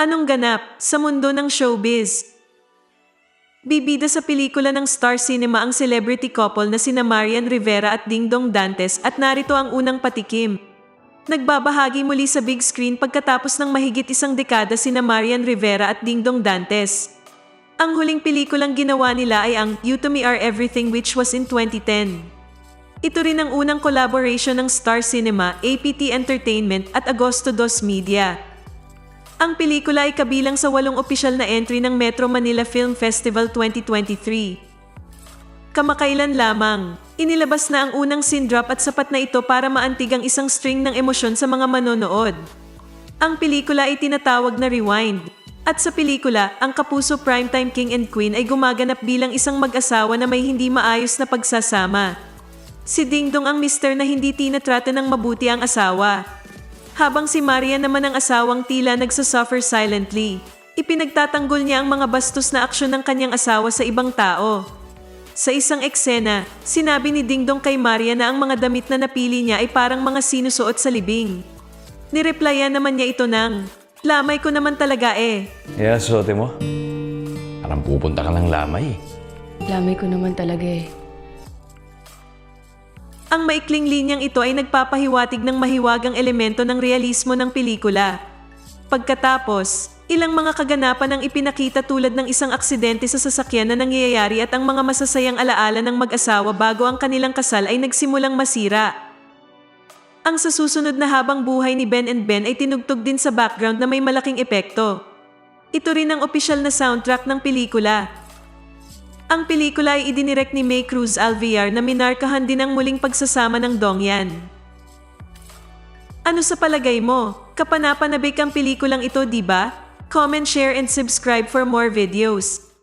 Anong ganap sa mundo ng showbiz? Bibida sa pelikula ng Star Cinema ang celebrity couple na sina Marian Rivera at Dingdong Dantes at narito ang unang patikim. Nagbabahagi muli sa big screen pagkatapos ng mahigit isang dekada sina Marian Rivera at Dingdong Dantes. Ang huling pelikulang ginawa nila ay ang You To Me Are Everything which was in 2010. Ito rin ang unang collaboration ng Star Cinema, APT Entertainment at Agosto Dos Media. Ang pelikula ay kabilang sa walong opisyal na entry ng Metro Manila Film Festival 2023. Kamakailan lamang, inilabas na ang unang scene drop at sapat na ito para maantig ang isang string ng emosyon sa mga manonood. Ang pelikula ay tinatawag na Rewind. At sa pelikula, ang kapuso primetime king and queen ay gumaganap bilang isang mag-asawa na may hindi maayos na pagsasama. Si Dingdong ang mister na hindi tinatrata ng mabuti ang asawa. Habang si Maria naman ang asawang tila nagsasuffer silently. Ipinagtatanggol niya ang mga bastos na aksyon ng kanyang asawa sa ibang tao. Sa isang eksena, sinabi ni Dingdong kay Maria na ang mga damit na napili niya ay parang mga sinusuot sa libing. Nireplyan naman niya ito ng, Lamay ko naman talaga eh. Yeah, suote mo. Parang pupunta ka ng lamay. Lamay ko naman talaga eh. Ang maikling linyang ito ay nagpapahiwatig ng mahiwagang elemento ng realismo ng pelikula. Pagkatapos, ilang mga kaganapan ang ipinakita tulad ng isang aksidente sa sasakyan na nangyayari at ang mga masasayang alaala ng mag-asawa bago ang kanilang kasal ay nagsimulang masira. Ang sa susunod na habang buhay ni Ben and Ben ay tinugtog din sa background na may malaking epekto. Ito rin ang opisyal na soundtrack ng pelikula. Ang pelikula ay idinirect ni May Cruz Alviar na minarkahan din ang muling pagsasama ng Dongyan. Ano sa palagay mo? Kapanapanabik ang pelikulang ito, di ba? Comment, share, and subscribe for more videos.